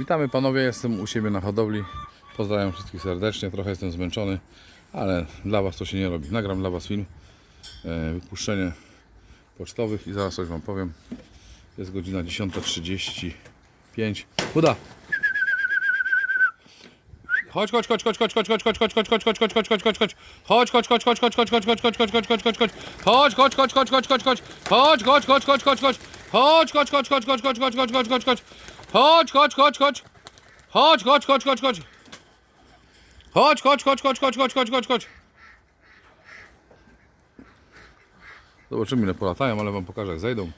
Witamy panowie, jestem u siebie na hodowli. Pozdrawiam wszystkich serdecznie, trochę jestem zmęczony, ale dla was to się nie robi. Nagram dla was film, e, wypuszczenie pocztowych i zaraz coś wam powiem. Jest godzina 10.35. Uda! Chodź, chodź, chodź, chodź, chodź, chodź, chodź, chodź, chodź, chodź, chodź, chodź, chodź, chodź, chodź, chodź, chodź. Chodź, chodź, chodź, chodź, chodź, chodź, chodź, chodź, chodź, chodź, chodź, chodź, chodź, chodź. Chodź, chodź, chodź, chodź, chodź, chodź, chodź. Chodź, chodź, chodź, chodź, chodź, chodź. Chodź, chodź, chodź, chodź, chodź, chodź, chodź, chodź, chodź, chodź, chodź. Chodź, chodź, chodź, chodź. Chodź, chodź, chodź, chodź, chodź. Chodź, chodź, chodź, chodź, chodź, chodź, chodź, chodź, chodź. Zobaczymy ile polatają, ale wam pokażę jak zejdą.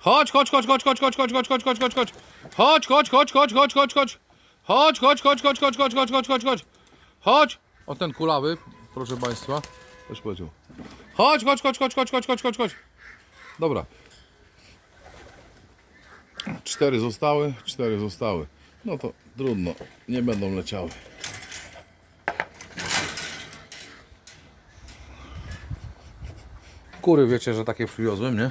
Chodź, chodź, chodź, chodź, chodź, chodź, chodź, chodź, chodź, chodź, chodź, chodź. Chodź, chodź, chodź, chodź, chodź, chodź, chodź. Chodź, chodź, chodź, chodź, chodź, chodź, chodź, chodź, chodź, chodź. Chodź. O ten kulawy, proszę państwa. Też powiedział. Chodź, chodź, chodź, chodź, chodź, chodź, chodź, chodź, chodź. Dobra. Cztery zostały, cztery zostały. No to trudno, nie będą leciały. Kury wiecie, że takie przywiozłem, nie?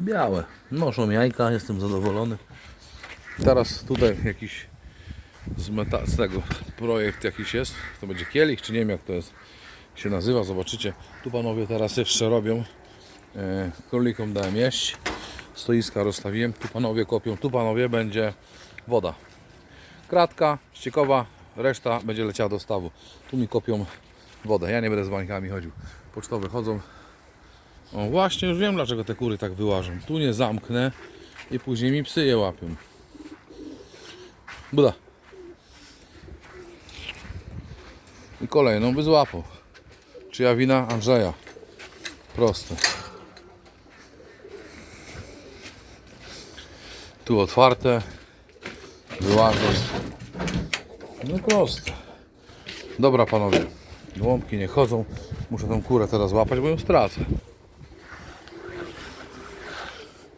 Białe. Noszą jajka, jestem zadowolony. Teraz tutaj jakiś z, meta- z tego projekt jakiś jest. To będzie kielich, czy nie wiem jak to jest się nazywa, zobaczycie. Tu panowie teraz jeszcze robią. E, królikom dałem jeść. Stoiska rozstawiłem. Tu panowie kopią. Tu panowie będzie woda. Kratka, ściekowa, reszta będzie leciała do stawu. Tu mi kopią wodę. Ja nie będę z bańkami chodził. Pocztowe chodzą. O właśnie, już wiem dlaczego te kury tak wyłażą. Tu nie zamknę i później mi psy je łapią. Buda. I kolejną by złapał. Czyja wina? Andrzeja. Proste. Tu otwarte. Wyłażą. No proste. Dobra panowie. Gołąbki nie chodzą. Muszę tą kurę teraz łapać, bo ją stracę.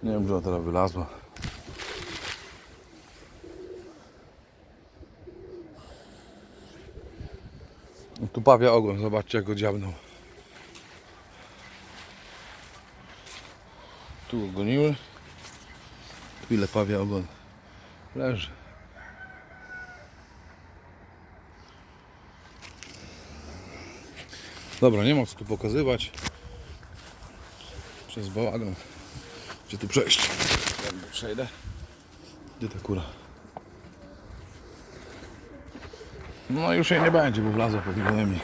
Nie wiem, że ona teraz wylazła. Tu pawia ogon, zobaczcie jak go dziabnął. Tu ogoniły. Ile pawia ogon. Leży. Dobra, nie ma co tu pokazywać. Przez bałagan. Gdzie tu przejść? Jakby przejdę. Gdzie ta kura? No już jej nie będzie, bo wlazła pod gołębnik.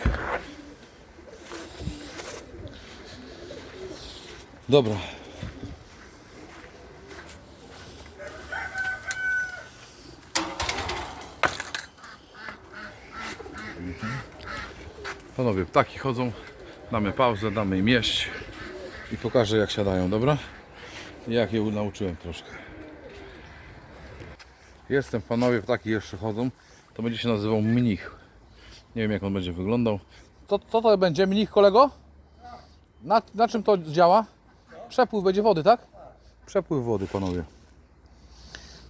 Dobra. Panowie, ptaki chodzą. Damy pauzę, damy im jeść i pokażę jak siadają, dobra? Jak je nauczyłem troszkę. Jestem, panowie, ptaki jeszcze chodzą. To będzie się nazywał mnich. Nie wiem jak on będzie wyglądał. Co, co to będzie mnich, kolego? Na, na czym to działa? Przepływ będzie wody, tak? Przepływ wody, panowie.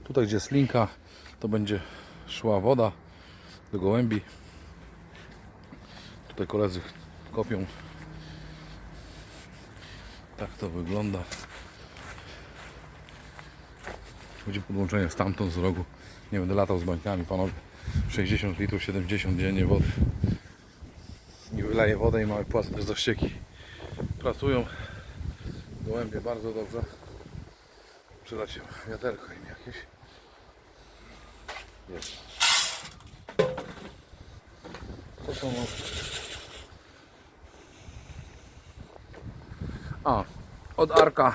Tutaj gdzie jest linka, to będzie szła woda do gołębi. Tutaj koledzy kopią. Tak to wygląda. Będzie podłączenie stamtąd z rogu. Nie będę latał z bańkami, panowie. 60 litrów, 70 dziennie wody. I wyleję wodę i mamy płacę też za ścieki. Pracują gołębie bardzo dobrze. Przyda się im jakieś. Jest. To ma? A, od Arka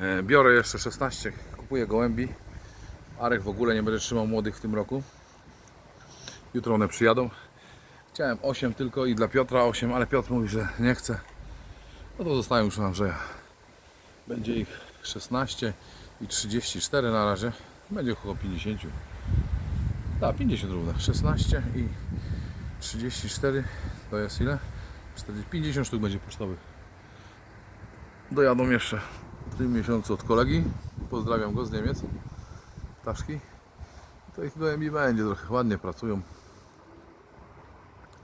e, biorę jeszcze 16, kupuję gołębi. Arek w ogóle nie będzie trzymał młodych w tym roku. Jutro one przyjadą. Chciałem 8 tylko i dla Piotra 8, ale Piotr mówi, że nie chce. No to zostają już u Andrzeja. Będzie ich 16 i 34 na razie. Będzie około 50. Tak, 50 równe. 16 i 34 to jest ile? 40, 50 sztuk będzie pocztowych dojadą jeszcze w tym miesiącu od kolegi. Pozdrawiam go z Niemiec. Ptaszki. To ich gołębi będzie, trochę ładnie pracują.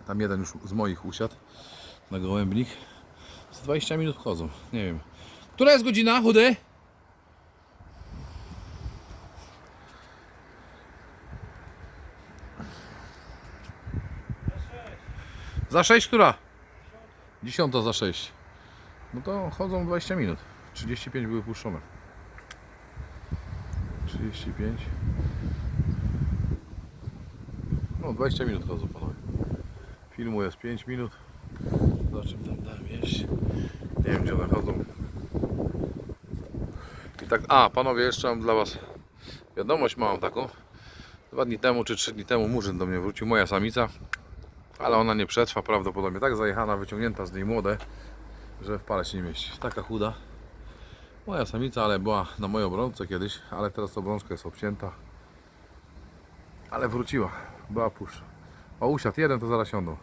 Tam jeden już z moich usiadł na gołębnik. Z 20 minut wchodzą, nie wiem. Która jest godzina, chudy? Za 6 która? 10 za 6. No to chodzą 20 minut. 35 były puszczone. 35. No 20 minut chodzą panowie. Filmu jest 5 minut. Zobaczymy tam dalej jeść. Nie wiem gdzie one chodzą. I tak, a panowie jeszcze mam dla was wiadomość małą taką. Dwa dni temu czy trzy dni temu murzyn do mnie wrócił, moja samica. Ale ona nie przetrwa prawdopodobnie. Tak zajechana, wyciągnięta z niej młode, że w pale się nie mieści. Taka chuda. Moja samica, ale była na mojej obrączce kiedyś, ale teraz obrączka jest obcięta. Ale wróciła, była puszcza. O, usiadł jeden, to zaraz siądą.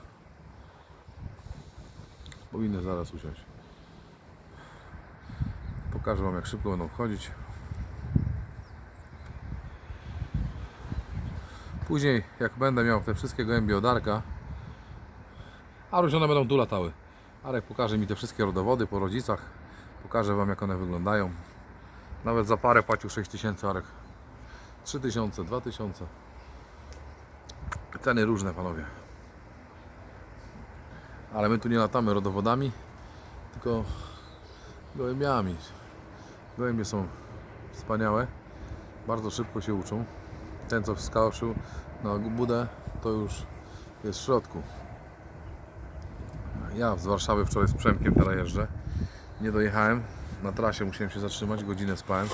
Powinny zaraz usiąść. Pokażę Wam, jak szybko będą wchodzić. Później, jak będę miał te wszystkie gołębie od Arka, a już one będą tu latały. Arek pokaże mi te wszystkie rodowody po rodzicach. Pokażę Wam, jak one wyglądają. Nawet za parę płacił 6000 Arek. 3000, 2000. Ceny różne, panowie. Ale my tu nie latamy rodowodami, tylko gołębiami. Gołębie są wspaniałe. Bardzo szybko się uczą. Ten, co wskoczył na budę, to już jest w środku. Ja z Warszawy wczoraj z Przemkiem teraz jeżdżę. Nie dojechałem. Na trasie musiałem się zatrzymać, godzinę spałem.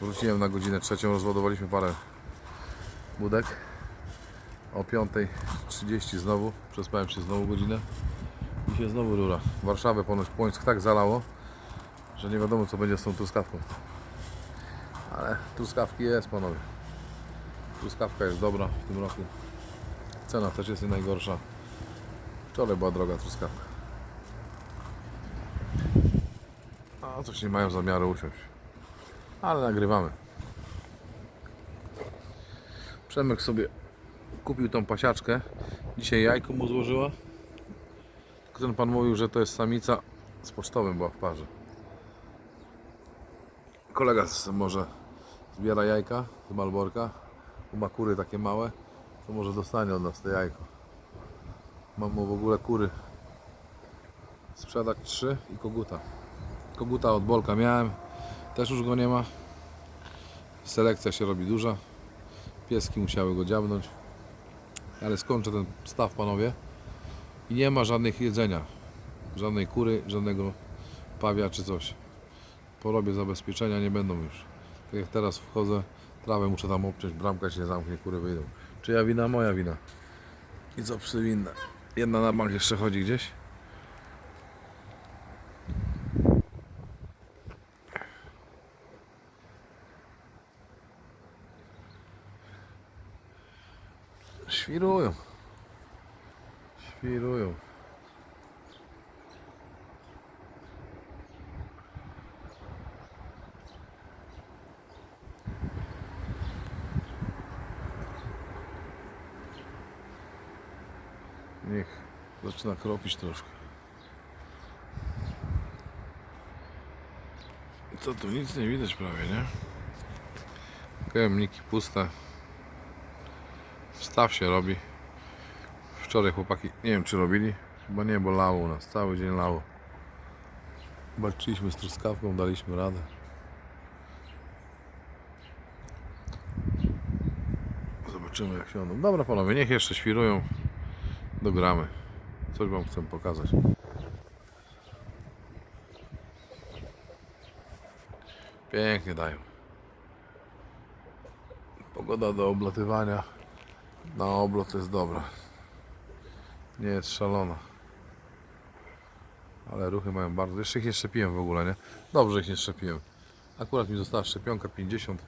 Wróciłem na godzinę trzecią, rozładowaliśmy parę budek. O 5.30 znowu, przespałem się znowu godzinę i się znowu rura. Warszawę ponoć Płońsk tak zalało, że nie wiadomo co będzie z tą truskawką. Ale truskawki jest panowie. Truskawka jest dobra w tym roku. Cena też jest nie najgorsza. Wczoraj była droga truskawka. A coś nie mają zamiaru usiąść. Ale nagrywamy. Przemek sobie kupił tą pasiaczkę. Dzisiaj jajko mu złożyła. Ten pan mówił, że to jest samica z pocztowym była w parze. Kolega z, może zbiera jajka z Malborka. Ma kury takie małe. To może dostanie od nas te jajko. Mam mu w ogóle kury sprzedać trzy i koguta. Koguta od Bolka miałem. Też już go nie ma. Selekcja się robi duża. Pieski musiały go dziabnąć. Ale skończę ten staw, panowie. I nie ma żadnych jedzenia. Żadnej kury, żadnego pawia czy coś. Porobię zabezpieczenia, nie będą już. Tak jak teraz wchodzę, trawę muszę tam obciąć, bramka się nie zamknie, kury wyjdą. Czyja wina? Moja wina. I co psy winne? Jedna na bank jeszcze chodzi gdzieś. Świrują. Świrują. Niech zaczyna kropić troszkę. Co tu nic nie widać prawie, nie? Pojemniki puste. Staw się robi. Wczoraj chłopaki, nie wiem czy robili, chyba nie, bo lało u nas, cały dzień lało. Walczyliśmy z truskawką, daliśmy radę. Zobaczymy jak się one. Dobra panowie, niech jeszcze świrują. Dogramy. Coś wam chcę pokazać. Pięknie dają. Pogoda do oblatywania na oblot jest dobra. Nie jest szalona. Ale ruchy mają bardzo. Jeszcze ich nie szczepiłem w ogóle, nie? Dobrze ich nie szczepiłem. Akurat mi została szczepionka 50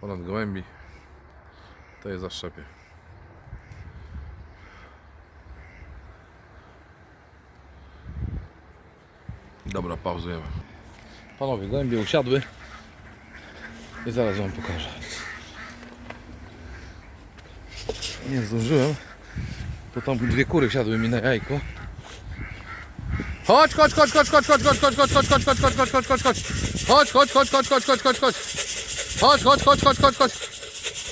ponad gołębi. To je zaszczepię. Dobra, pauzujemy. Panowie, gołębie usiadły. I zaraz wam pokażę. Nie zdążyłem. To tam dwie kury siadły mi na jajko. Chodź, chodź, chodź, chodź, chodź, chodź, chodź, chodź, chodź, chodź, chodź, chodź, chodź, chodź, chodź, chodź. Chodź, chodź, chodź, chodź, chodź, chodź, chodź, chodź. Chodź, chodź, chodź, chodź, chodź, chodź.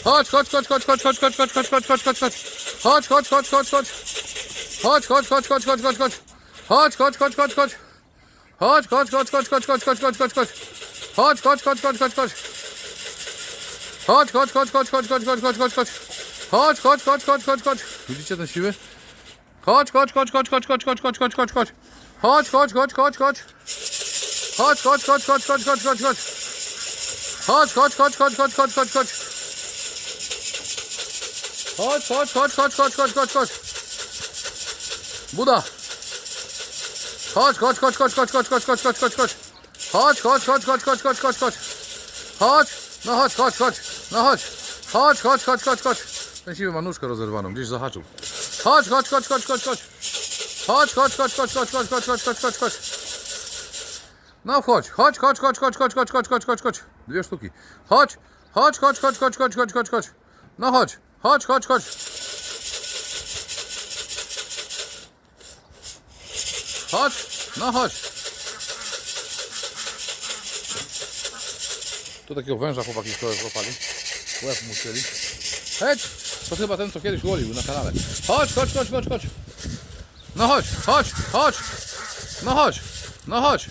Chodź, chodź, chodź, chodź, chodź, chodź, chodź, chodź, chodź, chodź, chodź, chodź. Chodź, chodź, chodź, chodź, chodź. Chodź, chodź, chodź, chodź, chodź, chodź, chodź. Chodź, chodź, chodź, chodź, chodź. Chodź, chodź, chodź, chodź, chodź, chodź, chodź, chodź, chodź, chodź. Chodź, chodź, chodź, chodź, chodź, chodź. Chodź, chodź, chodź, chodź, chodź, chodź, chodź, chodź, chodź, chodź. Chodź, chodź, chodź, chodź, chodź, chodź. Widzicie te siły? Chodź, chodź, chodź, chodź, chodź, chodź, chodź, chodź, chodź, chodź, chodź. Chodź, chodź, chodź, chodź, chodź. Chodź, chodź, chodź, chodź, chodź, chodź, chodź, chodź. Chodź, chodź, chodź, chodź, chodź, chodź, chodź, chodź. Chodź, chodź, chodź, chodź, chodź, chodź, chodź, chodź. Buda. Chodź, chodź, chodź, chodź, chodź, chodź, chodź, chodź, chodź, chodź, chodź. Chodź, chodź, chodź, chodź, chodź, chodź, chodź, chodź. Chodź, no chodź, chodź, chodź, no chodź. Chodź, chodź, chodź, chodź, chodź. Ten siwy ma nóżkę rozerwaną, gdzieś zahaczył. Chodź, chodź, chodź, chodź, chodź, chodź. Chodź, chodź, chodź, chodź, chodź, chodź, chodź, chodź, chodź, chodź, chodź. No chodź, chodź, chodź, chodź, chodź, chodź, chodź, chodź, chodź, chodź, chodź. Dwie sztuki. Chodź, chodź, chodź, chodź, chodź, chodź, chodź, chodź, chodź. No chodź, chodź, chodź, chodź. Chodź, no chodź. Tu takiego węża chłopaki wczoraj złapali. Łeb musieli. Chodź! To chyba ten, co kiedyś łolił na kanale. Chodź, chodź, chodź, chodź, chodź. No chodź, chodź, chodź. No chodź, no chodź.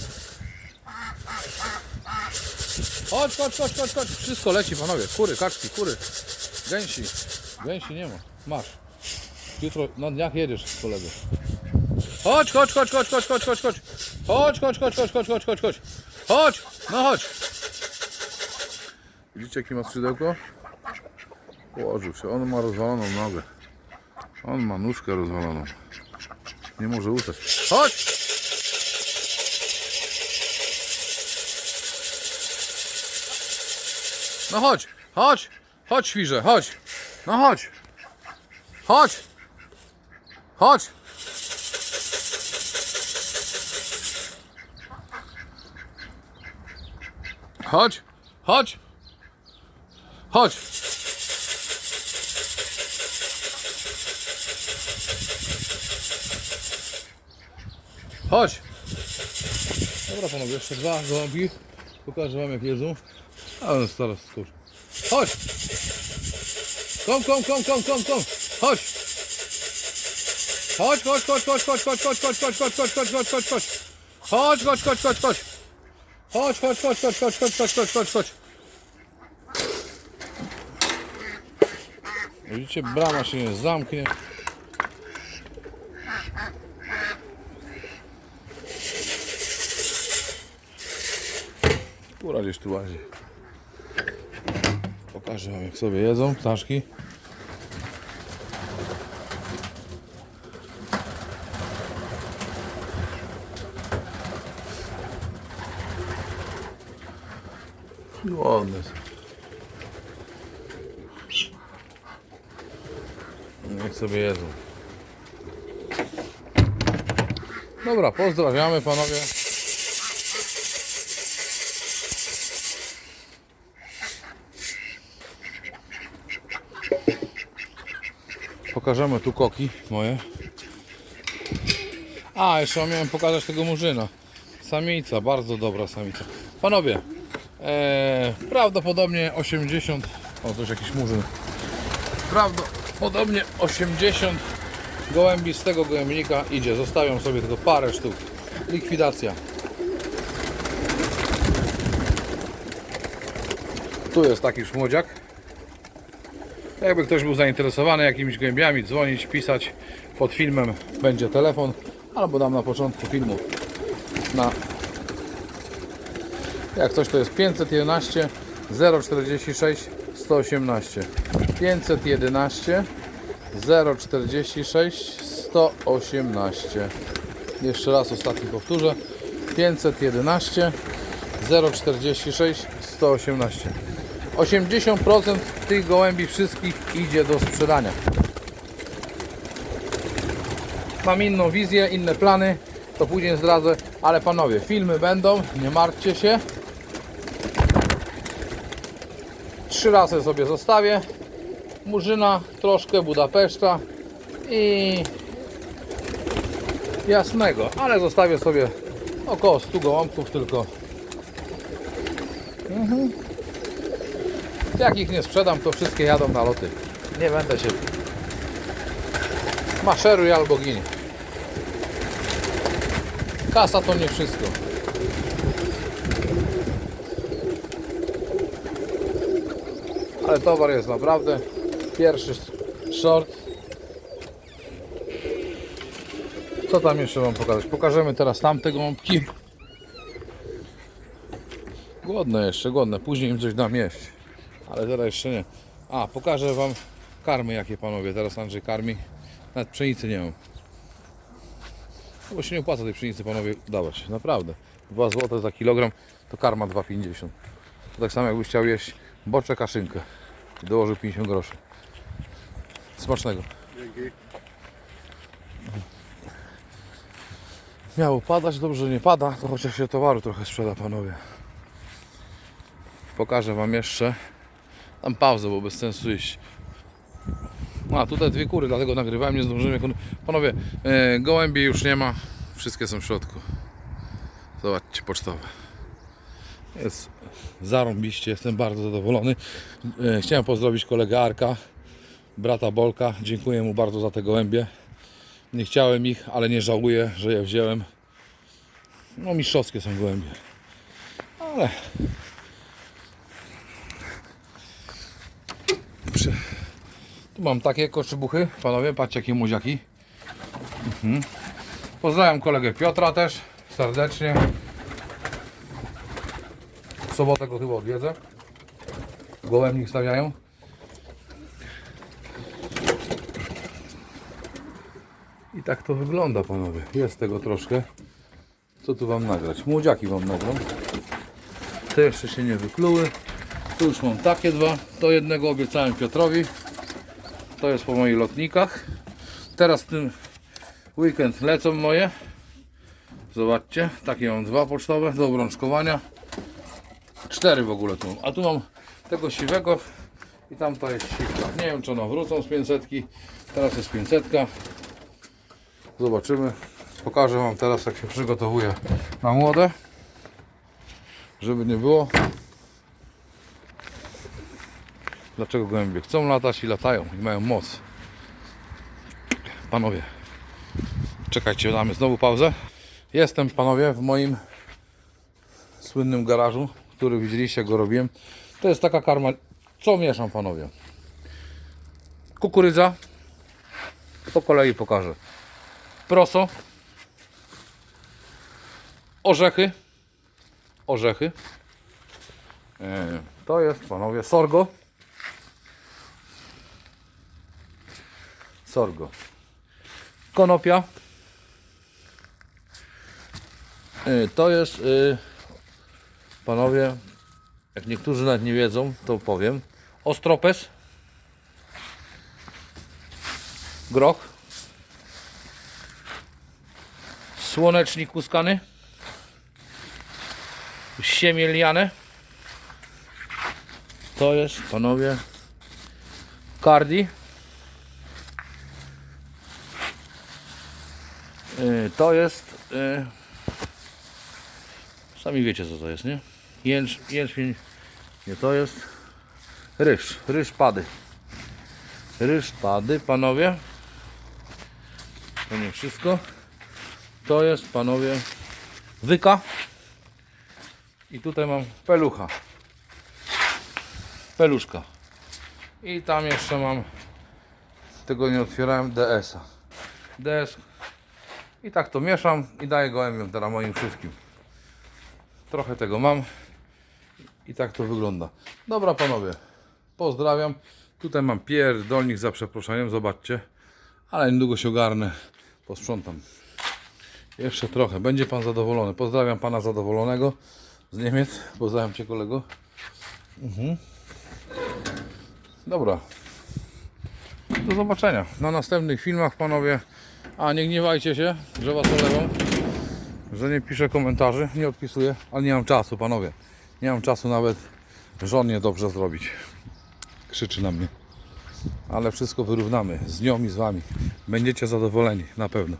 Chodź, chodź, chodź, chodź, chodź. Wszystko leci, panowie. Kury, kaczki, kury. Gęsi. Gęsi nie ma. Masz. Jutro na dniach jedziesz z kolegą. Chodź, chodź, chodź, chodź, chodź, chodź, chodź, chodź. Chodź, chodź, chodź, chodź, chodź, chodź, chodź, chodź. Chodź, no chodź. Widzicie jaki ma skrzydełko? Położył się. On ma rozwaloną nogę. On ma nóżkę rozwaloną. Nie może ustać. Chodź! No chodź, chodź, chodź świrze, chodź. No chodź. Chodź. Chodź. Chodź, chodź. Chodź. Chodź. Dobra panowie, jeszcze dwa gołąbki. Pokażę wam jak jedzą. Ale zaraz skurcz. Chodź. Kom, kom, kom, kom, kom, kom. Chodź. Chodź, chodź, chodź, chodź, chodź, chodź, chodź, chodź, chodź, chodź, chodź, chodź, chodź, chodź, chodź. Chodź, chodź, chodź, chodź, chodź. Chodź, chodź, chodź, chodź, chodź, chodź, chodź, chodź, chodź, chodź. Widzicie, brama się nie zamknie. Kura gdzieś tu łazi. Pokażę wam jak sobie jedzą ptaszki. Ładne są. Niech sobie jedzą. Dobra, pozdrawiamy panowie. Pokażemy tu koki moje. A, jeszcze miałem pokazać tego murzyna. Samica, bardzo dobra samica. Panowie, e, prawdopodobnie 80. O, to jest jakiś murzyn. Prawdopodobnie 80 gołębi z tego gołębnika idzie. Zostawiam sobie tylko parę sztuk. Likwidacja. Tu jest taki szmłodziak. Jakby ktoś był zainteresowany jakimiś gołębiami, dzwonić, pisać. Pod filmem będzie telefon, albo dam na początku filmu na jak coś to jest 511 046 118 511 046 118 Jeszcze raz ostatni powtórzę 511 046 118 80% tych gołębi wszystkich idzie do sprzedania. Mam inną wizję, inne plany, to później zdradzę, ale panowie, filmy będą, nie martwcie się. Trzy razy sobie zostawię. Murzyna, troszkę Budapeszta i jasnego, ale zostawię sobie około 100 gołąbków tylko. Mhm. Jak ich nie sprzedam, to wszystkie jadą na loty. Nie będę się maszeruj albo ginie. Kasa to nie wszystko. Ale towar jest naprawdę pierwszy short. Co tam jeszcze Wam pokazać? Pokażemy teraz tamte gąbki. Głodne jeszcze, głodne. Później im coś dam jeść. Ale teraz jeszcze nie. A, pokażę Wam karmy jakie panowie. Teraz Andrzej karmi. Nawet pszenicy nie mam. No Bo się nie opłaca tej pszenicy panowie dawać. Naprawdę. 2 zł za kilogram to karma 2,50. To tak samo jakbyś chciał jeść boczek kaszynkę. I dołożył 50 groszy. Smacznego. Miało padać, dobrze że nie pada, to chociaż się towaru trochę sprzeda panowie. Pokażę wam jeszcze. Tam pauzę, bo bez sensu iść. A tutaj dwie kury, dlatego nagrywałem, nie zdążyłem. jak one- Panowie, e, gołębi już nie ma, wszystkie są w środku. Zobaczcie, pocztowe. Jest zarąbiście, jestem bardzo zadowolony. E, chciałem pozdrowić kolegę Arka, brata Bolka. Dziękuję mu bardzo za te gołębie. Nie chciałem ich, ale nie żałuję, że je wziąłem. No mistrzowskie są gołębie. Ale... Tu mam takie koszybuchy, panowie, patrzcie jakie muziaki. Mhm. Pozdrawiam kolegę Piotra też, serdecznie. W sobotę go chyba odwiedzę. Gołębnik stawiają. I tak to wygląda panowie. Jest tego troszkę. Co tu wam nagrać? Młodziaki wam nagram. Te jeszcze się nie wykluły. Tu już mam takie dwa. To jednego obiecałem Piotrowi. To jest po moich lotnikach. Teraz ten weekend lecą moje. Zobaczcie, takie mam dwa pocztowe do obrączkowania. Cztery w ogóle tu mam. A tu mam tego siwego i tam to jest siwka. Nie wiem czy one wrócą z 500. Teraz jest 500. Zobaczymy. Pokażę Wam teraz jak się przygotowuję na młode. Żeby nie było. Dlaczego gołębie chcą latać i latają i mają moc. Panowie, czekajcie, damy znowu pauzę. Jestem panowie w moim słynnym garażu, który widzieliście, go robiłem. To jest taka karma. Co mieszam panowie? Kukurydza. Po kolei pokażę. Proso. Orzechy. Orzechy. E, To jest panowie sorgo. Sorgo. Konopia. E, To jest y, panowie, jak niektórzy nawet nie wiedzą, to powiem. Ostropes. Groch. Słonecznik kuskany. Siemieliane. To jest, panowie, Cardi. Y, To jest, y, sami wiecie co to jest, nie? Jęcz, jęczmień, nie to jest, ryż, ryż pady. Ryż pady, panowie. To nie wszystko. To jest, panowie, wyka. I tutaj mam pelucha. Peluszka. I tam jeszcze mam, tego nie otwierałem, DS-a. DS. I tak to mieszam i daję gołębiom teraz moim wszystkim. Trochę tego mam. I tak to wygląda. Dobra panowie, pozdrawiam. Tutaj mam pierdolnik za przeproszeniem, zobaczcie. Ale niedługo się ogarnę, posprzątam. Jeszcze trochę, będzie pan zadowolony. Pozdrawiam pana zadowolonego z Niemiec. Pozdrawiam cię kolego. Mhm. Dobra. Do zobaczenia na następnych filmach panowie. A nie gniewajcie się, że was olewam, że nie piszę komentarzy, nie odpisuję, ale nie mam czasu panowie. Nie mam czasu nawet żonie dobrze zrobić. Krzyczy na mnie. Ale wszystko wyrównamy z nią i z wami. Będziecie zadowoleni, na pewno.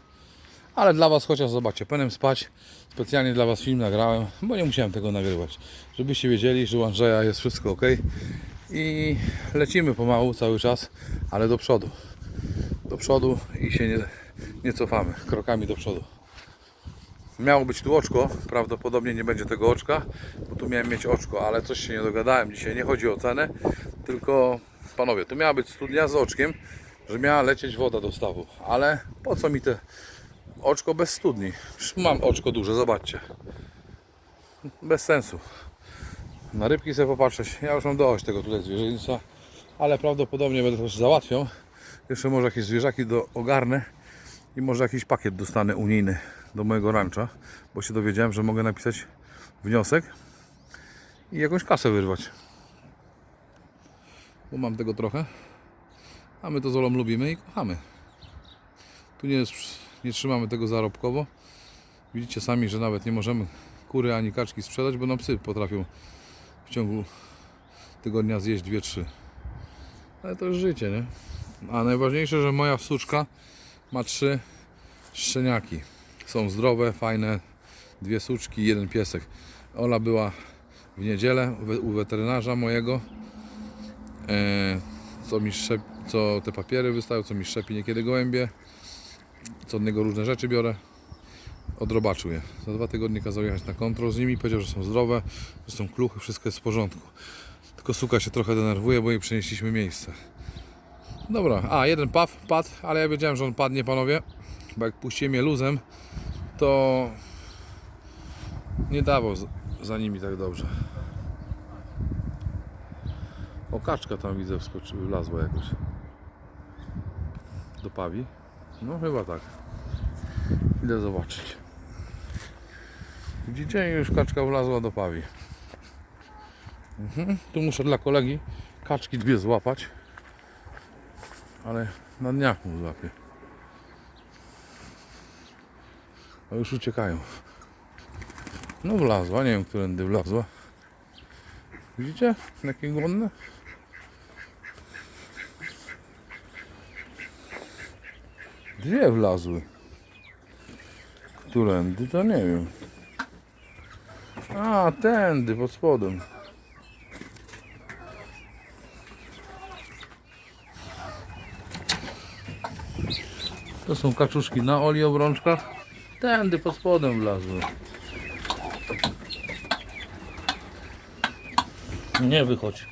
Ale dla Was chociaż zobaczcie, penem spać. Specjalnie dla Was film nagrałem, bo nie musiałem tego nagrywać. Żebyście wiedzieli, że u Andrzeja jest wszystko ok. I lecimy pomału cały czas, ale do przodu. Do przodu i się nie, nie cofamy. Krokami do przodu. Miało być tu oczko, prawdopodobnie nie będzie tego oczka, bo tu miałem mieć oczko, ale coś się nie dogadałem dzisiaj. Nie chodzi o cenę, tylko panowie, tu miała być studnia z oczkiem, że miała lecieć woda do stawu. Ale po co mi te oczko bez studni? Mam oczko duże, zobaczcie. Bez sensu. Na rybki sobie popatrzeć. Ja już mam dość tego tutaj zwierzyństwa, ale prawdopodobnie będę też załatwiał. Jeszcze może jakieś zwierzaki do ogarnę i może jakiś pakiet dostanę unijny do mojego rancha, bo się dowiedziałem, że mogę napisać wniosek i jakąś kasę wyrwać. Bo mam tego trochę, a my to z Olą lubimy i kochamy. Tu nie, jest, nie trzymamy tego zarobkowo. Widzicie sami, że nawet nie możemy kury ani kaczki sprzedać, bo nam psy potrafią w ciągu tygodnia zjeść 2-3. Ale to jest życie, nie? A najważniejsze, że moja suczka ma trzy szczeniaki. Są zdrowe, fajne. Dwie suczki, jeden piesek. Ola była w niedzielę u we- u weterynarza mojego. E, co mi szczep, co te papiery wystają, co mi szczepi niekiedy gołębie. Co od niego różne rzeczy biorę. Odrobaczył je. Za dwa tygodnie kazał jechać na kontrol z nimi. Powiedział, że są zdrowe, że są kluchy, wszystko jest w porządku. Tylko suka się trochę denerwuje, bo jej przenieśliśmy miejsce. Dobra, a jeden paw padł, ale ja wiedziałem, że on padnie, panowie. Bo jak puściłem je luzem, to nie dawał za nimi tak dobrze. O, kaczka tam widzę wskoczy, wlazła jakoś. Do pawi? No chyba tak. Idę zobaczyć. Widzicie? Już kaczka wlazła do pawi. Mhm. Tu muszę dla kolegi kaczki dwie złapać. Ale na dniach mu złapię. A już uciekają. No wlazła, nie wiem, którędy wlazła. Widzicie? Jakie głodne? Dwie wlazły. Którędy, to nie wiem. A, tędy, pod spodem. To są kaczuszki na oli obrączkach. Tędy pod spodem wlazły. Nie wychodź.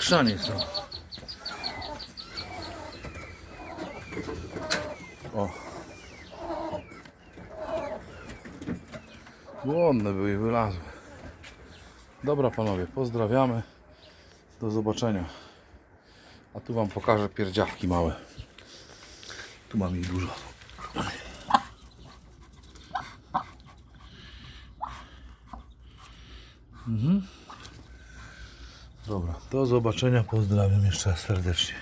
Chrzanie są. Głodne były i wylazły. Dobra panowie, pozdrawiamy. Do zobaczenia. A tu wam pokażę pierdziawki małe. Tu mam ich dużo. Mhm. Dobra, do zobaczenia. Pozdrawiam jeszcze raz serdecznie.